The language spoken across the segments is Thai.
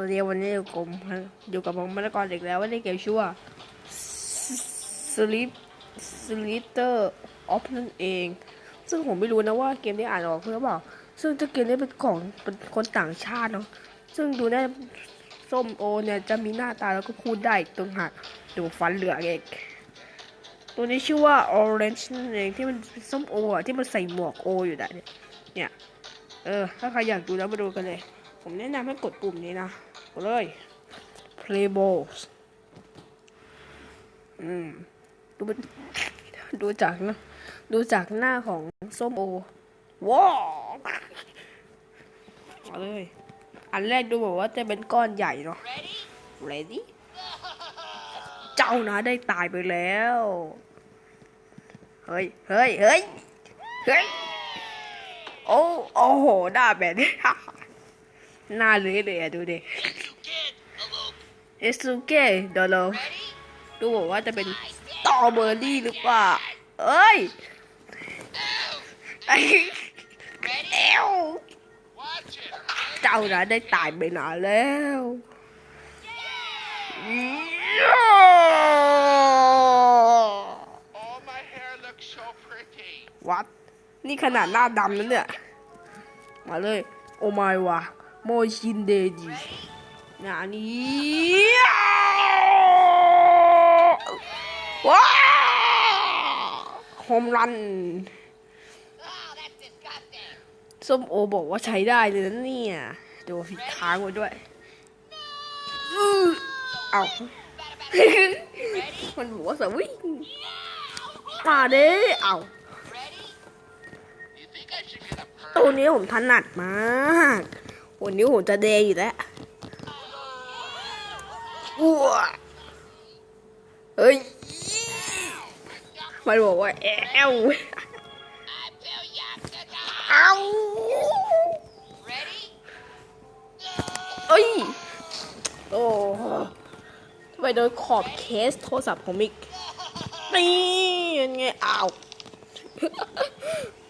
วันนี้วันนี้อยู่กับผมอยู่กับผมมรกรอีกแล้ววันนี้เกมชื่อว่า Sleep Sleeper of นั่นเอง ซึ่งผมไม่รู้นะว่าเกมนี้อ่านออกเพื่อเปล่าซึ่งเจ้าเกมนี้เป็นของเป็นคนต่างชาติเนาะซึ่งดูได้ส้มโอเนี่ยจะมีหน้าตาแล้วก็พูดได้ตรงหักดูฟันเหลือเองตัวนี้ชื่อว่า Orange นั่นเองที่มันส้มโอที่มันใส่หมวกโออยู่ได้เนี่ยเนี่ยเออ ถ้าใครอยากดูแล้วมาดูกันเลย ผมแนะนำให้กดปุ่มนี้นะกดเลย play balls อืม ดูมันดูจากนะ ดูจากหน้าของส้มโอ ว้าวมาเลย อันแรกดูแบบว่าจะเป็นก้อนใหญ่เนาะ ready เจ้านะได้ตายไปแล้ว เฮ้ย เฮ้ย เฮ้ย เฮ้ย โอ้ โอ้โห หน้าแบบนี้ หน้าเละเลยอะดูดิเอสุเกะเดี๋ยวเราดูบอกว่าจะเป็นตอเบอร์รี่หรือเปล่า เอ้ยเอวเจ้านะได้ตายไปนานแล้ววัด นี่ขนาดหน้าดำนั้นเนี่ย มาเลย โอไมวะ โมชินเดจินานี้ว้าวโฮมรันส้มโอบอกว่าใช้ได้เลยนะเนี่ยดูผิดค้างไว้ด้วยอื้อเอามันบอกว่าสวิ่งมาเด้เอาตัวนี้ผมถนัดมาก วันนี้ผมจะแดงอยู่แล้วอ้วเฮ้ย มันบอกว่าแอวเอาเอ้ย โอ้ทำไมโดนขอบเคสโทรศัพท์ผมอีกนี่ยังไงอ้าว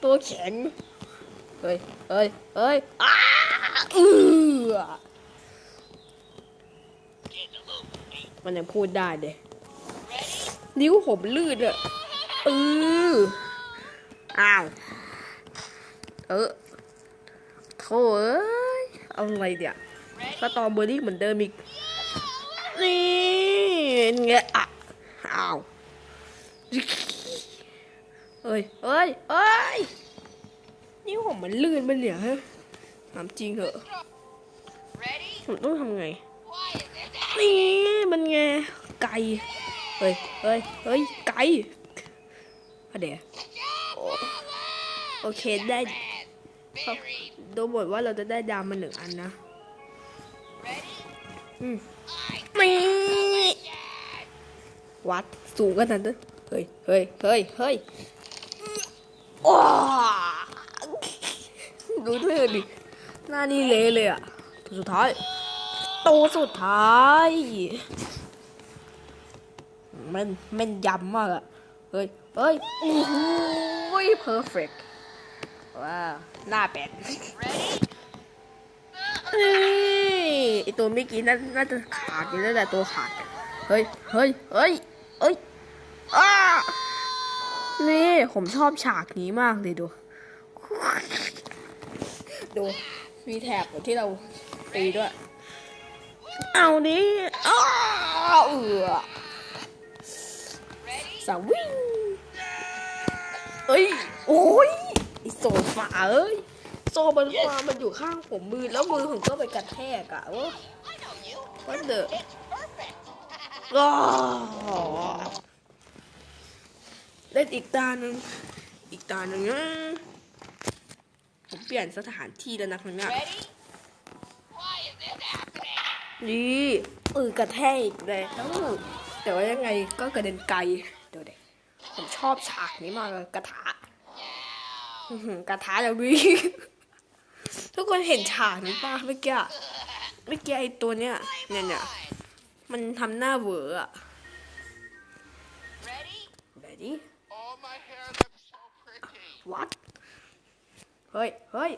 ตัวแข็ง เฮ้ย เฮ้ย เฮ้ยอ้า เออมันยังพูดได้เด้นิ้วผมลื่นอะเอออ้าว เออโถ่เอ้ยอาอะไรเดี๋ยวสตรอเบอรี่เหมือนเดิมอีก นี่เป็นไงอะอ้าวเอ้ยเอ้ยเอ้ยนิ้วผมมันลื่นไปเนี่ยฮะ ถามจริงเหอะ Ready? ผมต้องทำไง Why is it that? นี่มันไง ไก่ เฮ้ย เฮ้ย เฮ้ย ไก่อะเดี๋ยวโอโอเคได้ Berry. ดูเหมือนว่าเราจะได้ดาวมาหนึ่งอันนะ Ready? อืมนี่วัดสูงขนาดนั้นเฮ้ย เฮ้ย เฮ้ย เฮ้ยว้าดูด้วยดิ หน้านี่เละเลยอะตัวสุดท้ายตัวสุดท้ายมันม่นยำมากอะเฮ้ยเฮ้ยโอ้โหเพอร์เฟกว้าวหน้าแปด Ready? นี่ไอตัวเมื่อกี้น่าน่าจะขาดอยู่แล้วแหละตัวขาด เฮ้ย เฮ้ย เฮ้ย เฮ้ยอ้านี่ ผมชอบฉากนี้มากเลยดู ดู มีแถบที่เราตีด้วย เอาดิอ้าวเอือ Ready? สาวิ่งเอ้ย โอ้ยไอโซฟาเอ้ย โซมันมามันอยู่ข้างผมมือ แล้วมือผมก็ไปกระแทกอะว่า I know you. ว่าเดอะ It's perfect. อ้าวเล่นอีกตาหนึ่งอีกตาหนึ่งนะผม เปลี่ยนสถานที่แล้วนะครั้งเนี้ย Ready? Why is this happening? นี่เออกระแทกอีกแล้วแต่ว่ายังไงก็กระเด็นไกลเดี๋ยวเด็กผมชอบฉากนี้มากเลยกระทะอื้อหือกระทะอย่างนี้ทุกคนเห็นฉากนี้ป่ะเมื่อกี้อะเมื่อกี้ไอตัวเนี้ยเนี่ยเนี่ยมันทำหน้าเหวออะ Ready? แบ เฮ้ย เฮ้ย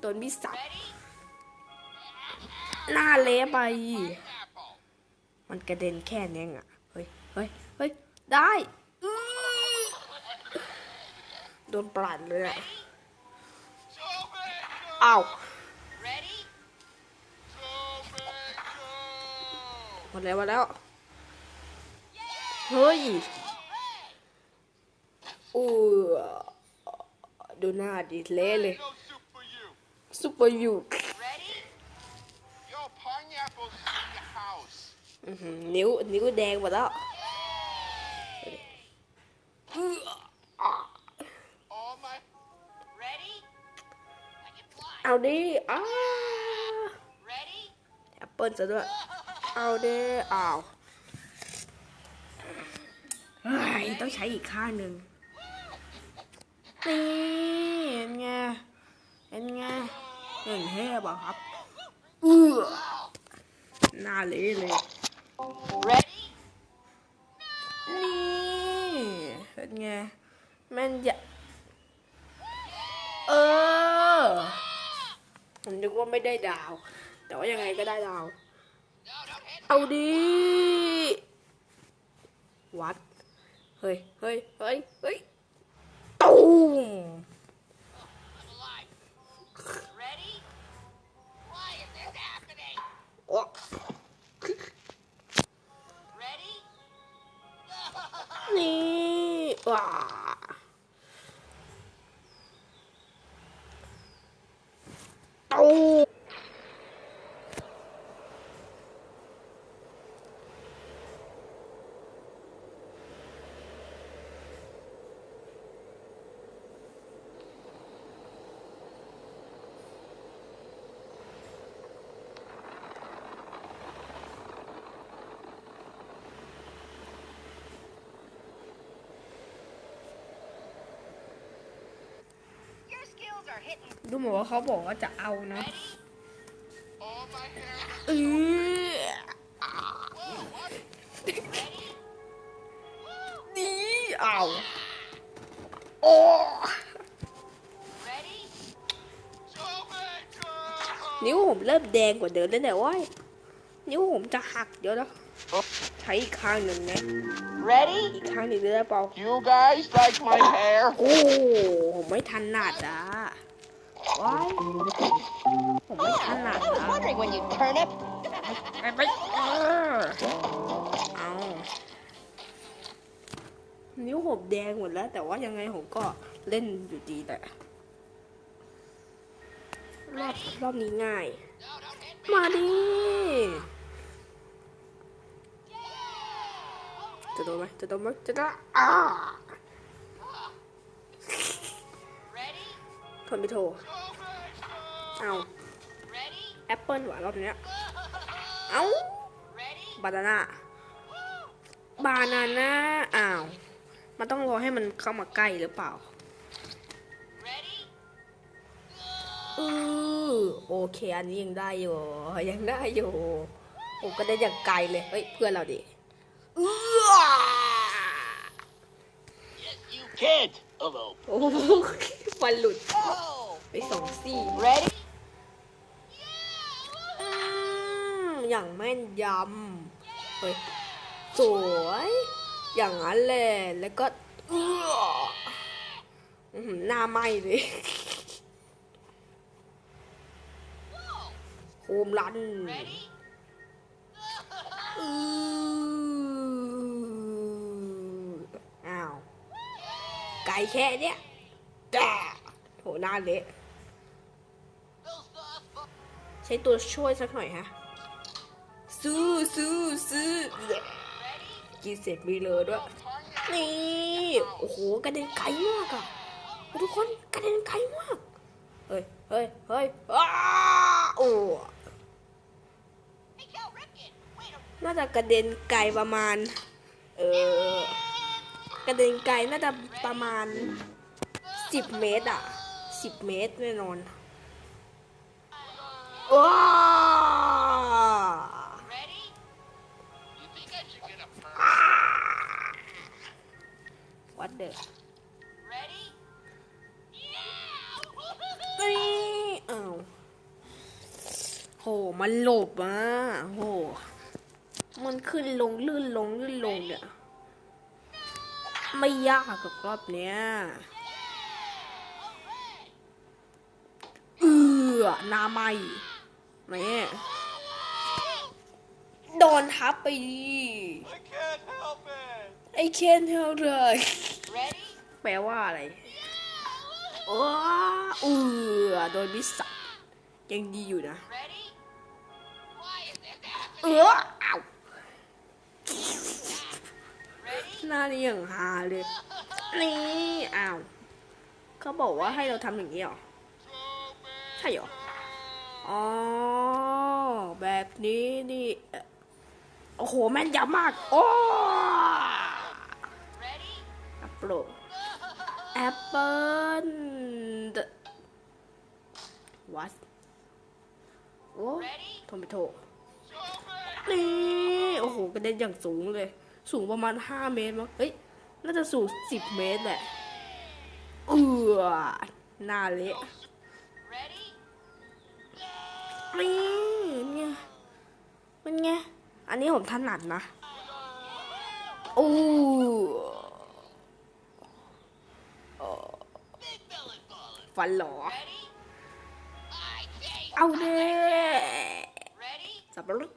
โดนมิสับหน้าเละไป มันกระเด็นแค่นี้องอะเฮ้ย เฮ้ย เฮ้ย ได้โดนปลัดเลยอะอ้าวหมดแล้วมดแล้ว เฮ้ยอู้ ดูหน้าดิเละเลย No soup for you. ซุปเปอร์ยู Ready? Yo, pineapples in the house. อื้อหือนิ้วนิ้วแดงหมดแล้วอื้อ All my Ready? I can fly. เอาดิอ้า Ready? แอปเปิลซะด้วย เอาดิอ้าวเฮ้ยต้องใช้อีกข้างหนึ่งนี่เห็นไงเห็นไงเห็นเทพอะครับเอื้อหน้าเละเลย Ready? นี่เป็นไงแม่นจะเออ ผมนึกว่าไม่ได้ดาว แต่ว่ายังไงก็ได้ดาว No, don't hit. เอาดีวัด เฮ้ย เฮ้ย เฮ้ย เฮ้ย ตูม นี่ว้า ดูเหมือนว่าเขาบอกว่าจะเอานะ Ready? all my hair. เออ Whoa, what? Ready? นี่เอาโอ้ Ready? Tomato. นิ้วผมเริ่มแดงกว่าเดิมแล้วเนี่ยว้ยนิ้วผมจะหักเดี๋ยวนะใช้อีกข้างหนึ่งนะ Ready? อีกข้างหนึ่งได้เปล่า You guys like my hair? โอ้ผมไม่ทันหนาดอะ ว้ายผมไม่ทันหนาด I was wondering when you'd turn up. ไปไปเออเอานิ้วผมแดงหมดแล้ว แต่ว่ายังไงผมก็เล่นอยู่ดีแหละรอบรอบนี้ง่าย มาดิจะโดนไหมจะโดนไหมจะได้อ่า นไม่โทร เอาแอปเปิลหวานรอบเนี้ย เอาบานาน่าบานาน่าอ้าว มันต้องรอให้มันเข้ามาใกล้หรือเปล่าอือโอเค อันนี้ยังได้อยู่ ยังได้อยู่ผมก็ได้อย่างไกลเลย เฮ้ย เพื่อนเราดิเอื้อ Yes, you can't. Hello. โอ้โหฟันหลุด Oh! ไปสองซี่ Ready? อืมอย่างแม่นยำเฮ้ยสวย อย่างนั้นแหละแล้วก็เอื้ออื้อหือหน้าไหมเลยโฮมรัน Ready? อืออ้าว ไก่แค่เนี้ยจ้าโหหน้าเละใช้ตัวช่วยสักหน่อยฮะ ซื้อซื้อซื้อกินเสร็จมีเลยด้วย นี่ โอ้โหกระเด็นไกลมากอะทุกคนกระเด็นไกลมาก เฮ้ยเฮ้ยเฮ้ยอ้าโอ้น่าจะกระเด็นไกลประมาณ เออ ระเด็นไกลน่าจะประมาณสิบเมตรอะสิบเมตรแน่นอนว้าวัดเดอ Ready? Yeah! นี่อ้าวโห มันหลบอะโห มันขึ้นลงลื่นลงลื่นลงเนี่ย ไม่ยากกับรอบเนี้ยเอือหน้าไหมแม่โดนทับไปดี I can't help it. ไอ้เคนเท่าเลย Ready? แปลว่าอะไรโอ้เอือโดนมิสซับยังดีอยู่นะ Ready? Why is this happening? เออ หน้านี่อย่างฮาเลย นี่อ้าวเขาบอกว่าให้เราทำอย่างนี้หรอ ใช่หรอ อ๋อ แบบนี้นี่โอ้โห แม่นยำมาก โอ้แอปเปิลแอปเปิลวัดโอ้ Ready? โทมิโตนี่ โอ้โหกระเด็นอย่างสูงเลย สูงประมาณ 5 เมตรมั้งเฮ้ย น่าจะสูง 10 เมตรแหละ เออหน้าเละ Ready? นี่ไงเป็นไง อันนี้ผมถนัดนะ โอ้ฟันหลอเอาเด้สับปะรด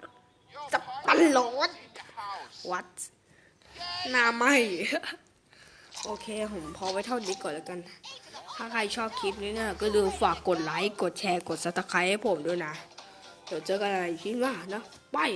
you're Sa part balon. of the house. หน้าไหมโอเคผมพอไว้เท่านี้ก่อนแล้วกัน ถ้าใครชอบคลิปนี้เนี่ยก็ลืมฝากกดไลค์ กดแชร์ กดซับสไครต์ให้ผมด้วยนะ เดี๋ยวเจอกันในคลิปหน้านะบาย